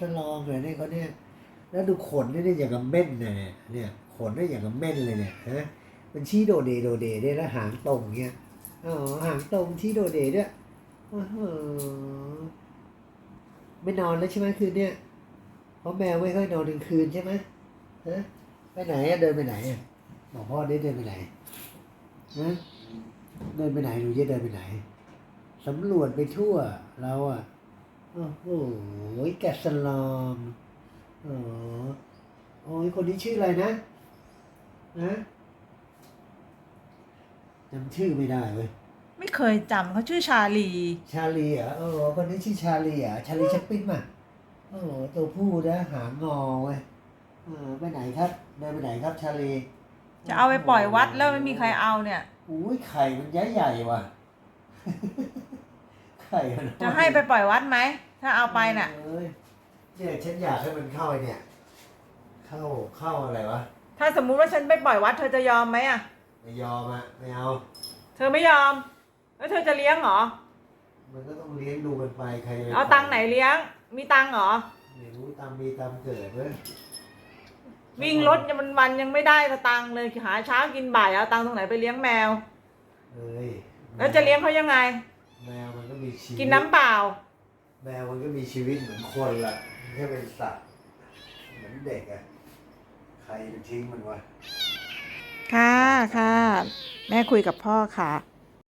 สลองเลยนี่เขาเนี่ยแล้วดูขนนี่เนี่ยอย่างกับเม่นเนี่ยเนี่ยขนนี่อย่างกับเม่นเลยเนี่ยฮะมันชี้โดเดโดเดด้วยแล้วหางตรงเงี้ยอ๋อหางตรงชี้โดเดด้วยอ้โหไม่นอนแล้วใช่ไหมคืนเนี้ยเพราะแมวไม่ค่อยนอนกลางคืนใช่ไหมฮะไปไหนอะเดินไปไหนอะบอกพ่อได้เดินไปไหนฮะเดินไปไหนหนูจะเดินไปไหนสำรวจไปทั่วเราอะ โอ้โหแกะสลอมอ๋อโอ้ยคนนี้ชื่ออะไรนะ นะจำชื่อไม่ได้เว้ย ไม่เคยจำเขาชื่อชาลี ชาลีเหรอะเออคนนี้ชื่อชาลีเหรอะชาลีชัปปิ้นมาโอ้โหตัวผู้นะหางงอเว้ยเออไปไหนครับเดินไปไหนครับ ชาลีจะเอาไปปล่อยวัดแล้วไม่มีใครเอาเนี่ย อุ้ยไข่มันใหญ่ใหญ่ๆว่ะ ไข่มันจะให้ไปปล่อยวัดไหม ถ้าเอาไปน่ะเอ้ยเนี่ยฉันอยากให้มันเข้าไอ้เนี่ย เข้าเข้าอะไรวะ ถ้าสมมุติว่าฉันไปปล่อยวัดเธอจะยอมไหมอะ ไม่ยอมอะไม่เอา เธอไม่ยอม แล้วเธอจะเลี้ยงเหรอ มันก็ต้องเลี้ยงดูกันไปใครจะปเอาตังค์ไหนเลี้ยง มีตังค์เหรอ ไม่รู้ตามมีตามเกิดเว้ยวิ่งรถยังมันวันยังไม่ได้สตังค์เลยหาเช้ากินบ่ายเอาตังค์ตรงไหนไปเลี้ยงแมว เอ้ยแล้วจะเลี้ยงเขายังไงแมวมันก็มีชีวิตกินน้ำเปล่า แมวมันก็มีชีวิตเหมือนคนละไม่ใช่เป็นสัตว์เหมือนเด็กอะใครไปทิ้งมันวะ ค่ะค่ะ แม่คุยกับพ่อค่ะ